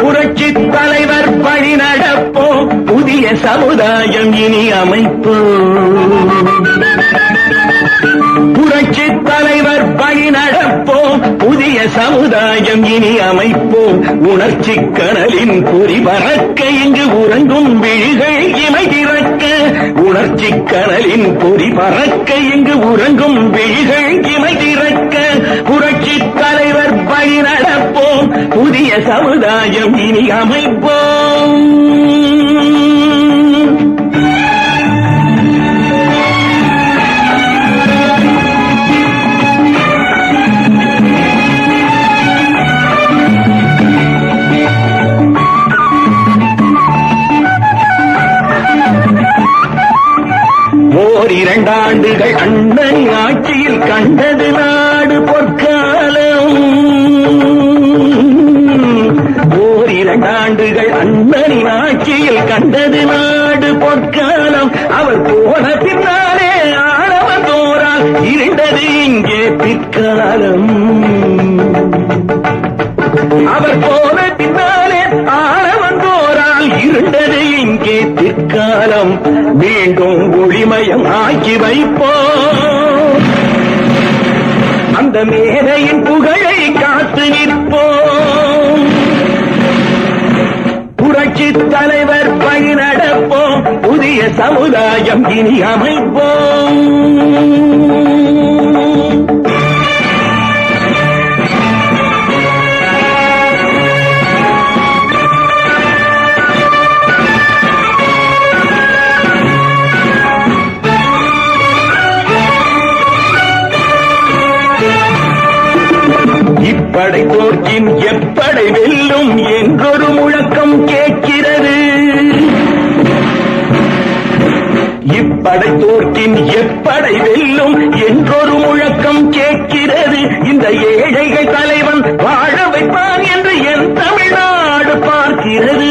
புரட்சி தலைவர் பணி நடப்போம் புதிய சமுதாயம் இனி அமைப்போம் புரட்சி தலைவர் பணி நடப்போம் புதிய சமுதாயம் இனி அமைப்போம் உணர்ச்சி கடலின் பொறி பறக்க இங்கு உறங்கும் கடலின் பொறி பறக்க இங்கு உறங்கும் விழிகள் இமை திறக்க புரட்சி தலைவர் வழி நடப்போம். புதிய சமுதாயம் இனி அமைப்போம். ஓர் இரண்டாண்டுகள் அண்ணன் ஆட்சியில் கண்டது நாடு பொற்காலம். ஓர் இரண்டாண்டுகள் அண்ணன் ஆட்சியில் கண்டது நாடு பொற்காலம். அவர் போன பின்னாலே ஆளவன் தோறால் இருண்டது இங்கே பிற்காலம். அவர் போன பின்னாலே ஆளவந்தோரால் இருண்டது இங்கே பிற்காலம் மீண்டும் ஒளிமயம் ஆக்கி வைப்போம். அந்த மேதையின் புகழை காத்து நிற்போம். புரட்சி தலைவர் பயனடப்போம் புதிய சமுதாயம் இனி அமைப்போம். இப்படை தோற்கின் எப்படை வெல்லும் என்றொரு முழக்கம் கேட்கிறது. இப்படை தோற்கின் எப்படை வெல்லும் என்றொரு முழக்கம் கேட்கிறது. இந்த ஏழைகள் தலைவன் வாழ வைப்பான் என்று என் தமிழ்நாடு பார்க்கிறது.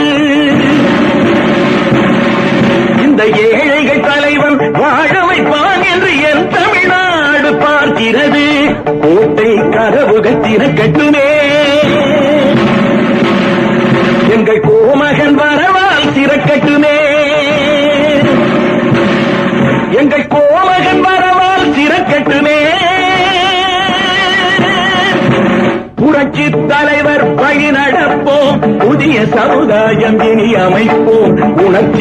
இந்த ஏழைகள் தலைவன் வாழ வைப்பான் என்று என் தமிழ்நாடு பார்க்கிறது. கோட்டை கட்டுமே. எங்கள் கோமகன் வரவால் திறக்கட்டுமே எங்கள் கோமகன் வரவால் திறக்கட்டுமே புரட்சி தலைவர் வழி நடப்போம். புதிய சமுதாயம் இனி அமைப்போம். உணர்ச்சி